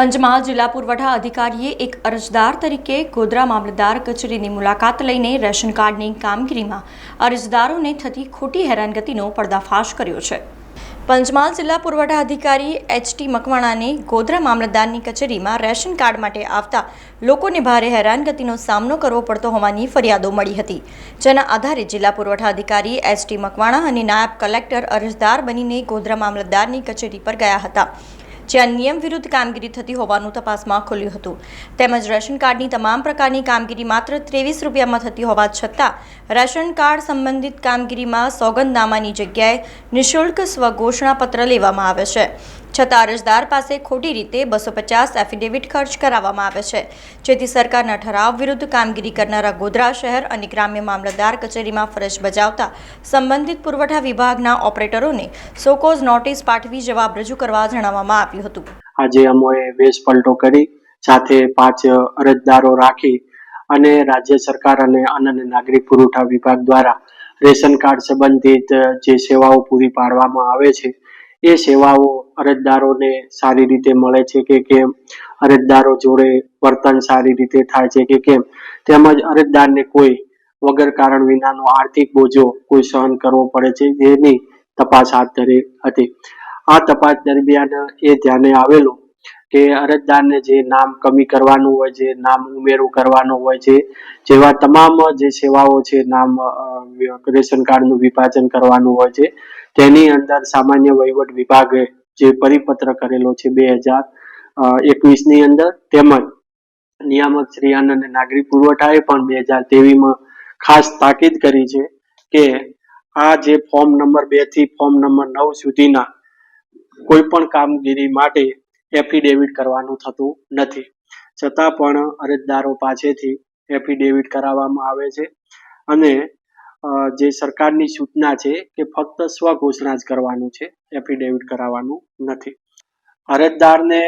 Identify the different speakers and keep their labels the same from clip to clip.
Speaker 1: પંચમહાલ જિલ્લા પુરવઠા અધિકારીએ એક અરજદાર તરીકે ગોધરા મામલતદાર કચેરીની મુલાકાત લઈને રેશન કાર્ડની કામગીરીમાં અરજદારોને થતી ખોટી હેરાનગતિનો પર્દાફાશ કર્યો છે. પંચમહાલ જિલ્લા પુરવઠા અધિકારી એચટી મકવાણાને ગોધરા મામલતદારની કચેરીમાં રેશન કાર્ડ માટે આવતા લોકોને ભારે હેરાનગતિનો સામનો કરવો પડતો હોવાની ફરિયાદો મળી હતી. જેના આધારે જિલ્લા પુરવઠા અધિકારી એચ ટી મકવાણા અને નાયબ કલેક્ટર અરજદાર બનીને ગોધરા મામલતદારની કચેરી પર ગયા હતા. જ્યાં નિયમ વિરુદ્ધ કામગીરી થતી હોવાનું તપાસમાં ખુલ્યું હતું. તેમજ રેશન કાર્ડની તમામ પ્રકારની કામગીરી માત્ર ત્રેવીસ રૂપિયામાં થતી હોવા છતાં, રેશન કાર્ડ સંબંધિત કામગીરીમાં સોગંદનામાની જગ્યાએ નિઃશુલ્ક સ્વઘોષણાપત્ર લેવામાં આવે છે. છતાં અરજદાર પાસે ખોટી રીતે બસો પચાસ એફિડેવિટ ખર્ચ કરાવવામાં આવે છે. જેથી સરકારના ઠરાવ વિરુદ્ધ કામગીરી કરનારા ગોધરા શહેર અને ગ્રામ્ય મામલતદાર કચેરીમાં ફરજ બજાવતા સંબંધિત પુરવઠા વિભાગના ઓપરેટરોને સોકોઝ નોટિસ પાઠવી જવાબ રજૂ કરવા જણાવવામાં આવ્યું હતું.
Speaker 2: આજે અમોએ વેશ પલટો કરી, સાથે પાંચ અરજદારો રાખી અને રાજ્ય સરકાર અને અન્ન અને નાગરિક પુરવઠા વિભાગ દ્વારા રેશન કાર્ડ સંબંધિત જે સેવાઓ પૂરી પાડવામાં આવે છે એ સેવાઓ અરજદારોને સારી રીતે મળે છે કે કેમ? અરજદારો જોડે વર્તન સારી રીતે થાય છે કે કેમ? તેમજ અરજદારને કોઈ વગર કારણ વિનાનો આર્થિક બોજો કોઈ સહન કરવો પડે છે જેની તપાસ હાથ ધરી હતી. આ તપાસ દરમિયાન એ ધ્યાને આવેલું કે અરજદારને જે નામ કમી કરવાનું હોય છે નામ ઉમેરું કરવાનું હોય છે જેવા તમામ જે સેવાઓ છે, નામ રેશન કાર્ડનું વિભાજન કરવાનું હોય છે, તેની અંદર સામાન્ય વહીવટ વિભાગે જે પરિપત્ર કરેલો છે બે હજાર એકવીસની અંદર, તેમજ નિયામક શ્રી અન્ન અને નાગરિક પુરવઠાએ પણ બે હજાર તેવીસમાં ખાસ તાકીદ કરી છે કે આ જે ફોર્મ નંબર બેથી ફોર્મ નંબર નવ સુધીના કોઈ પણ કામગીરી માટે એફિડેવિટ કરવાનું થતું નથી. છતાં પણ અરજદારો પાસેથી એફિડેવિટ કરાવવામાં આવે છે અને જે સરકારની સૂચના છે કે ફક્ત સ્વઘોષણા જ કરવાનું છે એફિડેવિટ કરાવવાનું નથી. અરજદારને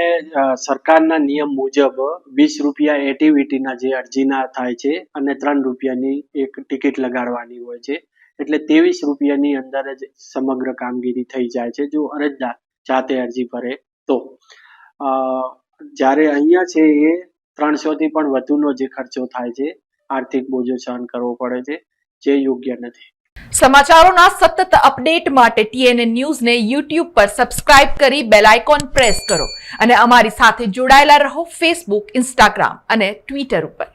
Speaker 2: સરકારના નિયમ મુજબ વીસ રૂપિયા એટીવીટીના જે અરજીના થાય છે અને ત્રણ રૂપિયાની એક ટિકિટ લગાડવાની હોય છે, એટલે ત્રેવીસ રૂપિયાની અંદર જ સમગ્ર કામગીરી થઈ જાય છે જો અરજદાર જાતે અરજી ભરે તો. જ્યારે અહીંયા છે એ ત્રણસોથી પણ વધુનો જે ખર્ચો થાય છે, આર્થિક બોજો સહન કરવો પડે છે, જે યોગ્ય નથી.
Speaker 3: સમાચારોના સતત અપડેટ માટે ટીએનએ ન્યૂઝને યુટ્યુબ પર સબસ્ક્રાઇબ કરી બેલ આઇકોન પ્રેસ કરો અને અમારી સાથે જોડાયેલા રહો ફેસબુક, ઇન્સ્ટાગ્રામ અને ટ્વિટર ઉપર.